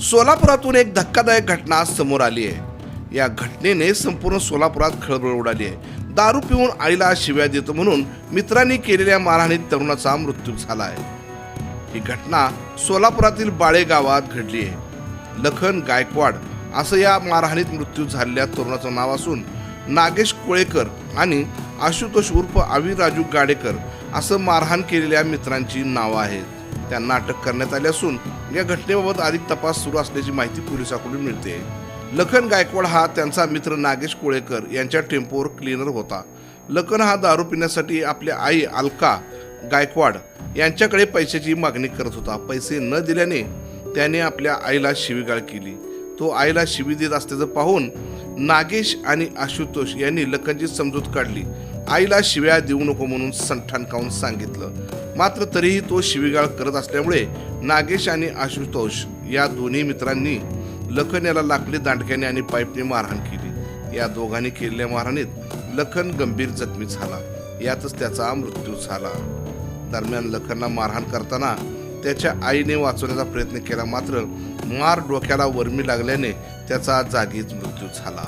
सोलापुरातून एक धक्कादायक घटना समोर आली आहे. या घटनेने संपूर्ण सोलापुरात खळबळ उडाली आहे. दारू पिऊन आईला शिव्या देतो म्हणून मित्रांनी केलेल्या मारहाणीत तरुणाचा मृत्यू झाला आहे. ही घटना सोलापुरातील बाळे गावात घडली आहे. लखन गायकवाड असं या मारहाणीत मृत्यू झालेल्या तरुणाचं नाव असून नागेश कोळेकर आणि आशुतोष उर्फ आवीर राजू गाडेकर असं मारहाण केलेल्या मित्रांची नावं आहेत. त्यांना अटक करण्यात आली असून या घटनेबाबत अधिक तपास सुरू असल्याची माहिती पोलिसांकडून मिळते. लखन गायकवाड हा त्यांचा मित्र नागेश कोळेकर यांच्या टेम्पोवर क्लीनर होता. लखन हा दारू पिण्यासाठी आपल्या आई अलका गायकवाड यांच्याकडे पैशाची मागणी करत होता. पैसे न दिल्याने त्याने आपल्या आईला शिवीगाळ केली. तो आईला शिवी देत असल्याचं पाहून नागेश आणि आशुतोष यांनी लखनची समजूत काढली. आईला शिव्या देऊ नको म्हणून संठाणकावून सांगितलं. मात्र तरीही तो शिवीगाळ करत असल्यामुळे नागेश आणि आशुतोष या दोन्ही मित्रांनी लखन याला लाकडी दांडक्याने आणि पाईपने मारहाण केली. या दोघांनी केलेल्या मारहाणीत लखन गंभीर जखमी झाला. यातच त्याचा मृत्यू झाला. दरम्यान लखनला मारहाण करताना त्याच्या आईने वाचवण्याचा प्रयत्न केला मात्र मार डोक्याला वर्मी लागल्याने त्याचा जागीच मृत्यू झाला.